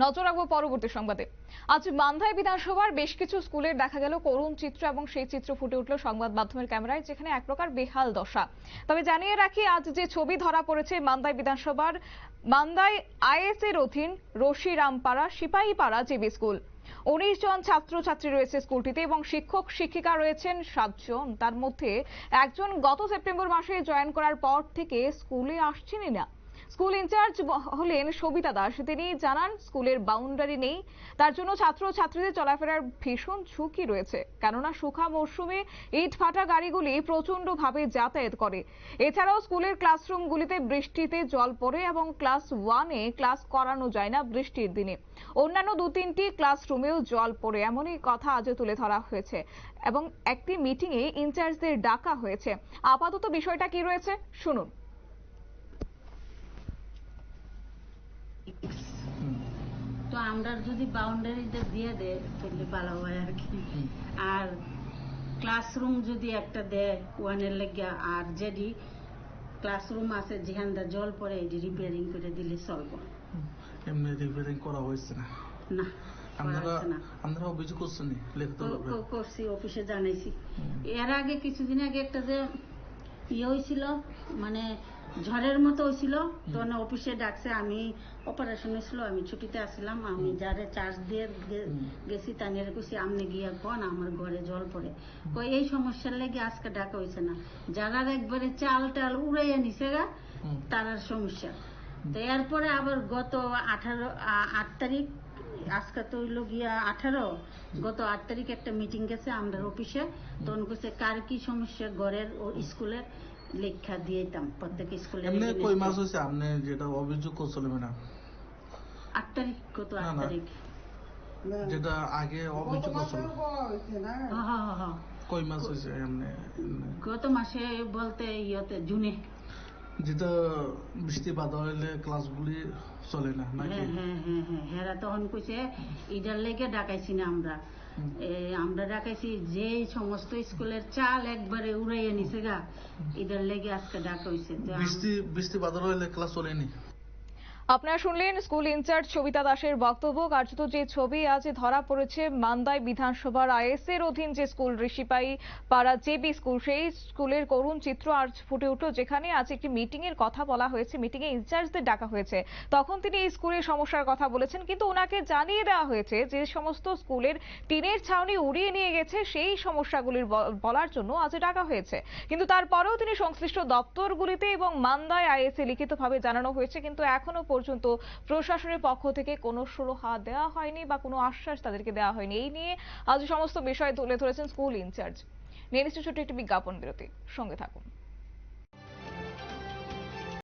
নজর রাখব পরবর্তী সংবাদে। আজ মান্ধাই বিধানসভার বেশ কিছু স্কুলের দেখা গেল করুণ চিত্র এবং সেই চিত্র ফুটে উঠল সংবাদ মাধ্যমের ক্যামেরায়, যেখানে এক প্রকার বেহাল দশা। তবে জানিয়ে রাখি, আজ যে ছবি ধরা পড়েছে মান্দাই বিধানসভার মান্দাই আইএস এর অধীন রশিরামপাড়া সিপাহীপাড়া জিবি স্কুল। উনিশ জন ছাত্রছাত্রী রয়েছে স্কুলটিতে এবং শিক্ষক, শিক্ষিকা রয়েছেন সাতজন। তার মধ্যে একজন গত সেপ্টেম্বর মাসে জয়েন করার পর থেকে স্কুলে আসছেনই না। স্কুল ইনচার্জ হলেন সবিতা দাস। তিনি জানান, স্কুলের বাউন্ডারি নেই। তার জন্য ছাত্র ছাত্রীদের চলাফেরার ভীষণ ঝুঁকি রয়েছে। কেননা শুখা মরশুমে ইট ফাটা গাড়িগুলি প্রচণ্ড ভাবে যাতায়াত করে। এছাড়াও স্কুলের ক্লাসরুমগুলিতে বৃষ্টিতে জল পড়ে এবং ক্লাস ওয়ানে ক্লাস করানো যায় না বৃষ্টির দিনে। অন্যান্য দু তিনটি ক্লাসরুমেও জল পড়ে, এমনই কথা আজ তুলে ধরা হয়েছে এবং একটি মিটিংয়ে ইনচার্জদের ডাকা হয়েছে। আপাতত বিষয়টা কি রয়েছে? শুনুন। তো আমরা যদি বাউন্ডারিটা দিয়ে দেয় তাহলে ভালো হয় আর কি। আর ক্লাসরুম যদি একটা দেয় ওয়ানের লেগে আর যেটি ক্লাসরুম আছে যেখানটা জল পড়ে এটি রিপেয়ারিং করে দিলে চলবো। এমনি রিপেয়ারিং করা হয়েছে না? না আপনারা অভিযোগ করছেন করছি অফিসে জানাইছি। এর আগে কিছুদিন আগে একটা যে ইয়ে হয়েছিল মানে ঝড়ের মতো হয়েছিল তখন অফিসে ডাকছে আমি অপারেশন হয়েছিল আমি ছুটিতে আসছিলাম আমি যারে চার্জ দিয়ে। গেছি তানিয়ারে কইছি আমনে গিয়া কোন আমার ঘরে জল পড়ে। কই এই সমস্যার লেগে আজকে ডাকা হয়েছে না। যারা একবারে চাল টাল উড়াইয়া নিছে গা। তারার সমস্যা। তো এরপরে আবার গত আঠারো আট তারিখ আজকে তো হইল গিয়া আঠারো গত আট তারিখ একটা মিটিং গেছে আমরা অফিসে তখন কইছে কার কি সমস্যা? ঘরের ও স্কুলের লেখা দিয়েতাম প্রত্যেক স্কুলে এমনি কই মাস হয়েছে আপনি যেটা অভিযোগ করছিলেন ম্যাডাম আট তারিখ গত আট। তারিখ। যেটা আগে অভিযোগ করছিল হ্যাঁ, হ্যাঁ, হ্যাঁ। কই মাস এমনি এমনি? গত মাসে বলতে ইয়তে জুনে। যেটা বৃষ্টি বাদল হইলে ক্লাসগুলি চলে না নাকি হেরা তখন কইছে লেগে ডাকাইছি না আমরা। আমরা ডাকাইছি যে সমস্ত স্কুলের চাল একবারে উড়াইয়া নিছে গা। ইটার লেগে আজকে ডাকাইছে বৃষ্টি হইলে ক্লাস চলেনি? আপনারা শুনলেন স্কুল ইনচার্জ সবিতা দাসের বক্তব্য। কার্যত যে ছবি আজ ধরা পড়েছে মান্দায় বিধানসভার আইএস এর অধীন যে স্কুল ঋষিপাই পাড়া জেবি স্কুল, সেই স্কুলের করুণ চিত্র আজ ফুটে উঠল, যেখানে আজ একটি মিটিং এর কথা বলা হয়েছে। মিটিং এ ইনচার্জদের ডাকা হয়েছে। তখন তিনি এই স্কুলের সমস্যার কথা বলেছেন, কিন্তু ওনাকে জানিয়ে দেওয়া হয়েছে যে সমস্ত স্কুলের টিনের ছাউনি উড়িয়ে নিয়ে গেছে, সেই সমস্যাগুলির বলার জন্য আজ ডাকা হয়েছে। কিন্তু তারপরেও তিনি সংশ্লিষ্ট দপ্তরগুলিতে এবং মান্দায় আইএসএ লিখিতভাবে জানানো হয়েছে, কিন্তু এখনও পর্যন্ত প্রশাসনের পক্ষ থেকে কোনো সুরহা দেওয়া হয়নি বা কোনো আশ্বাস তাদেরকে দেওয়া হয়নি। এই নিয়ে আজ সমস্ত বিষয় তুলে ধরেছেন স্কুল ইনচার্জ। নিয়ে ছোট্ট একটি বিজ্ঞাপন বিরতি। সঙ্গে থাকুন।